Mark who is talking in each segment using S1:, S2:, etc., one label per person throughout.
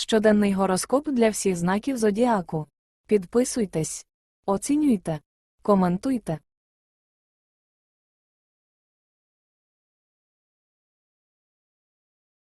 S1: Щоденний гороскоп для всіх знаків зодіаку. Підписуйтесь, оцінюйте, коментуйте.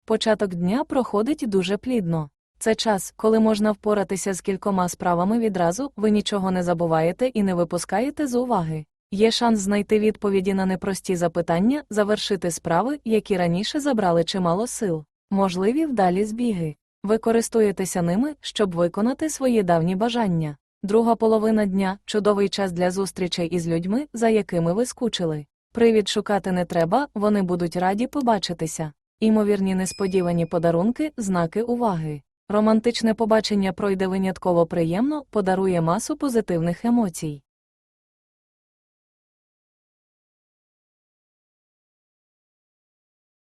S1: Початок дня проходить дуже плідно. Це час, коли можна впоратися з кількома справами відразу, ви нічого не забуваєте і не випускаєте з уваги. Є шанс знайти відповіді на непрості запитання, завершити справи, які раніше забрали чимало сил. Можливі вдалі збіги. Ви користуєтеся ними, щоб виконати свої давні бажання. Друга половина дня чудовий час для зустрічей із людьми, за якими ви скучили. Привід шукати не треба, вони будуть раді побачитися. Імовірні несподівані подарунки, знаки уваги. Романтичне побачення пройде винятково приємно, подарує масу позитивних емоцій.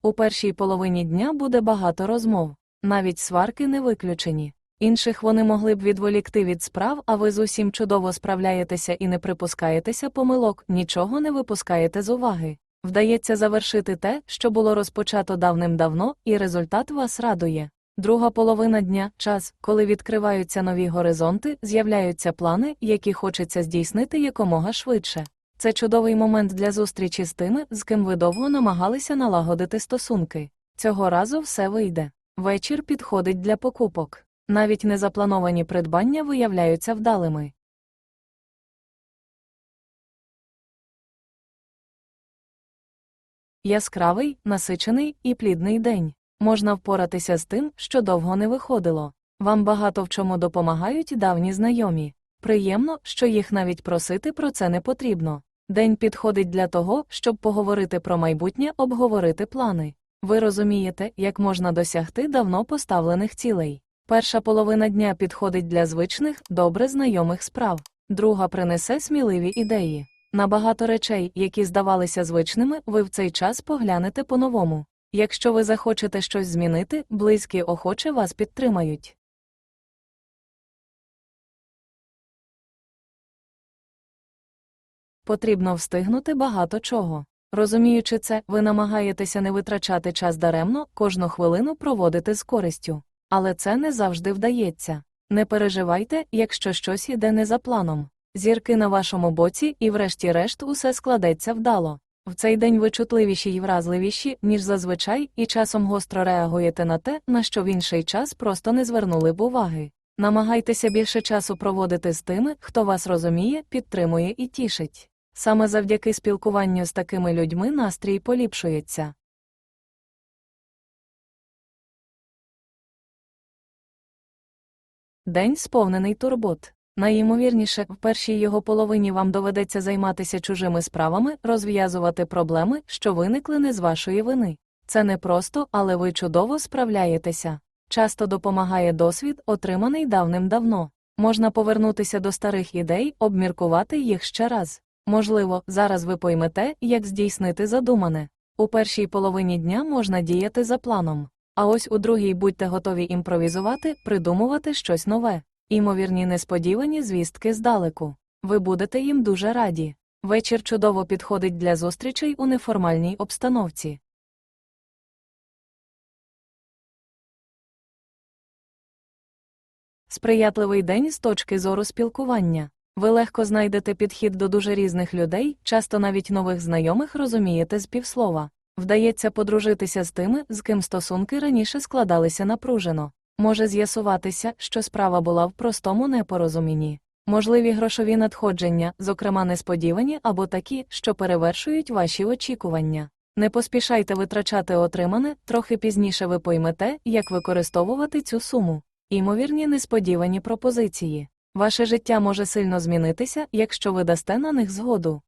S1: У першій половині дня буде багато розмов, навіть сварки не виключені. Інших вони могли б відволікти від справ, а ви з усім чудово справляєтеся і не припускаєтеся помилок, нічого не випускаєте з уваги. Вдається завершити те, що було розпочато давним-давно, і результат вас радує. Друга половина дня час, коли відкриваються нові горизонти, з'являються плани, які хочеться здійснити якомога швидше. Це чудовий момент для зустрічі з тими, з ким ви довго намагалися налагодити стосунки. Цього разу все вийде. Вечір підходить для покупок. Навіть незаплановані придбання виявляються вдалими. Яскравий, насичений і плідний день. Можна впоратися з тим, що довго не виходило. Вам багато в чому допомагають давні знайомі. Приємно, що їх навіть просити про це не потрібно. День підходить для того, щоб поговорити про майбутнє, обговорити плани. Ви розумієте, як можна досягти давно поставлених цілей. Перша половина дня підходить для звичних, добре знайомих справ, друга принесе сміливі ідеї. На багато речей, які здавалися звичними, ви в цей час поглянете по-новому. Якщо ви захочете щось змінити, близькі охоче вас підтримають. Потрібно встигнути багато чого. Розуміючи це, ви намагаєтеся не витрачати час даремно, кожну хвилину проводити з користю. Але це не завжди вдається. Не переживайте, якщо щось іде не за планом. Зірки на вашому боці, і, врешті-решт, усе складеться вдало. В цей день ви чутливіші й вразливіші, ніж зазвичай, і часом гостро реагуєте на те, на що в інший час просто не звернули б уваги. Намагайтеся більше часу проводити з тими, хто вас розуміє, підтримує і тішить. Саме завдяки спілкуванню з такими людьми настрій поліпшується. День сповнений турбот. Найімовірніше, в першій його половині вам доведеться займатися чужими справами, розв'язувати проблеми, що виникли не з вашої вини. Це не просто, але ви чудово справляєтеся. Часто допомагає досвід, отриманий давним-давно. Можна повернутися до старих ідей, обміркувати їх ще раз. Можливо, зараз ви поймете, як здійснити задумане. У першій половині дня можна діяти за планом. А ось у другій будьте готові імпровізувати, придумувати щось нове. Імовірні несподівані звістки здалеку. Ви будете їм дуже раді. Вечір чудово підходить для зустрічей у неформальній обстановці. Сприятливий день з точки зору спілкування. Ви легко знайдете підхід до дуже різних людей, часто навіть нових знайомих розумієте з півслова. Вдається подружитися з тими, з ким стосунки раніше складалися напружено. Може з'ясуватися, що справа була в простому непорозумінні. Можливі грошові надходження, зокрема несподівані або такі, що перевершують ваші очікування. Не поспішайте витрачати отримане, трохи пізніше ви поймете, як використовувати цю суму. Імовірні несподівані пропозиції. Ваше життя може сильно змінитися, якщо ви дасте на них згоду.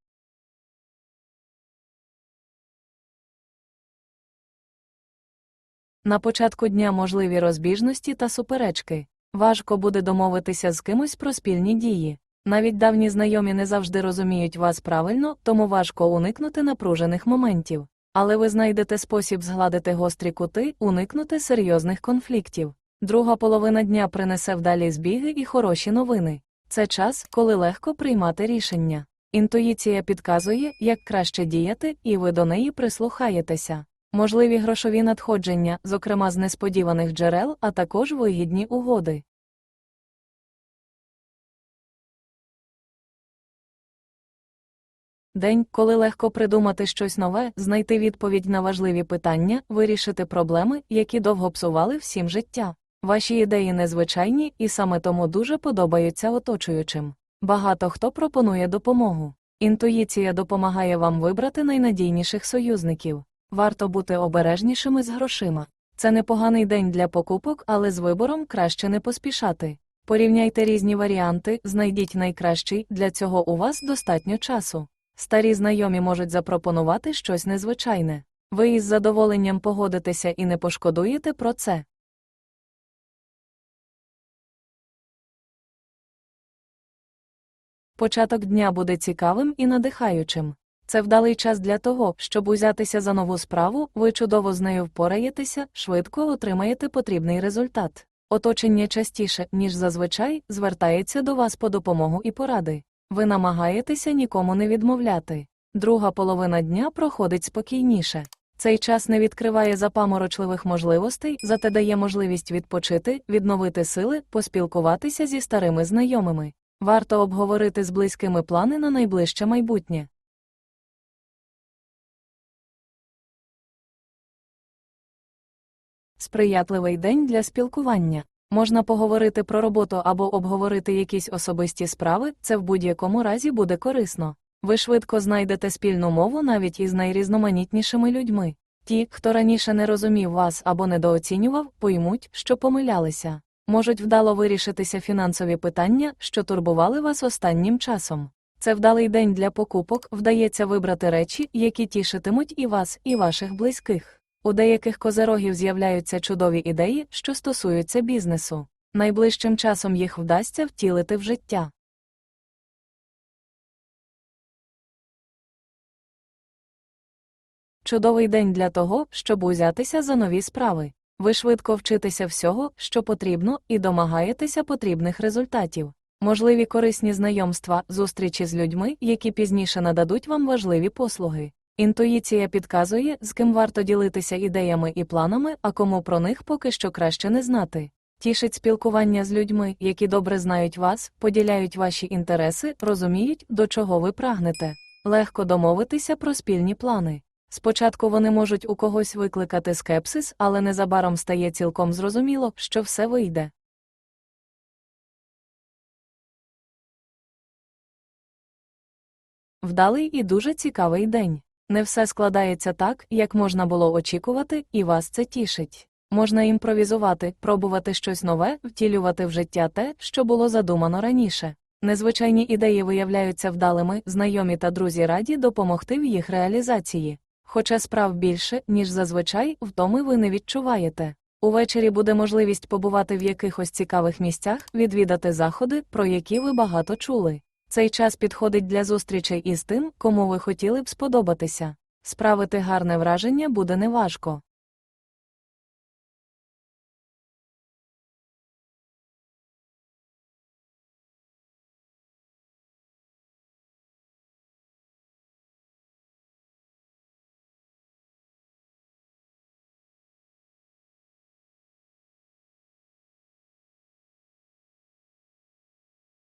S1: На початку дня можливі розбіжності та суперечки. Важко буде домовитися з кимось про спільні дії. Навіть давні знайомі не завжди розуміють вас правильно, тому важко уникнути напружених моментів. Але ви знайдете спосіб згладити гострі кути, уникнути серйозних конфліктів. Друга половина дня принесе вдалі збіги і хороші новини. Це час, коли легко приймати рішення. Інтуїція підказує, як краще діяти, і ви до неї прислухаєтеся. можливі грошові надходження, зокрема з несподіваних джерел, а також вигідні угоди. День, коли легко придумати щось нове, знайти відповідь на важливі питання, вирішити проблеми, які довго псували всім життя. Ваші ідеї незвичайні і саме тому дуже подобаються оточуючим. Багато хто пропонує допомогу. Інтуїція допомагає вам вибрати найнадійніших союзників. Варто бути обережнішими з грошима. Це непоганий день для покупок, але з вибором краще не поспішати. Порівняйте різні варіанти, знайдіть найкращий, для цього у вас достатньо часу. Старі знайомі можуть запропонувати щось незвичайне. Ви із задоволенням погодитеся і не пошкодуєте про це. Початок дня буде цікавим і надихаючим. Це вдалий час для того, щоб узятися за нову справу, ви чудово з нею впораєтеся, швидко отримаєте потрібний результат. Оточення частіше, ніж зазвичай, звертається до вас по допомогу і поради. Ви намагаєтеся нікому не відмовляти. Друга половина дня проходить спокійніше. Цей час не відкриває запаморочливих можливостей, зате дає можливість відпочити, відновити сили, поспілкуватися зі старими знайомими. Варто обговорити з близькими плани на найближче майбутнє. Сприятливий день для спілкування. Можна поговорити про роботу або обговорити якісь особисті справи, це в будь-якому разі буде корисно. Ви швидко знайдете спільну мову навіть із найрізноманітнішими людьми. Ті, хто раніше не розумів вас або недооцінював, поймуть, що помилялися. Можуть вдало вирішитися фінансові питання, що турбували вас останнім часом. Це вдалий день для покупок, вдається вибрати речі, які тішитимуть і вас, і ваших близьких. У деяких козерогів з'являються чудові ідеї, що стосуються бізнесу. Найближчим часом їх вдасться втілити в життя. Чудовий день для того, щоб узятися за нові справи. Ви швидко вчитеся всього, що потрібно, і домагаєтеся потрібних результатів. Можливі корисні знайомства, зустрічі з людьми, які пізніше нададуть вам важливі послуги. Інтуїція підказує, з ким варто ділитися ідеями і планами, а кому про них поки що краще не знати. Тішить спілкування з людьми, які добре знають вас, поділяють ваші інтереси, розуміють, до чого ви прагнете. Легко домовитися про спільні плани. Спочатку вони можуть у когось викликати скепсис, але незабаром стає цілком зрозуміло, що все вийде. Вдалий і дуже цікавий день. Не все складається так, як можна було очікувати, і вас це тішить. Можна імпровізувати, пробувати щось нове, втілювати в життя те, що було задумано раніше. Незвичайні ідеї виявляються вдалими, знайомі та друзі раді допомогти в їх реалізації. Хоча справ більше, ніж зазвичай, втоми ви не відчуваєте. Увечері буде можливість побувати в якихось цікавих місцях, відвідати заходи, про які ви багато чули. Цей час підходить для зустрічей із тим, кому ви хотіли б сподобатися. Справити гарне враження буде неважко.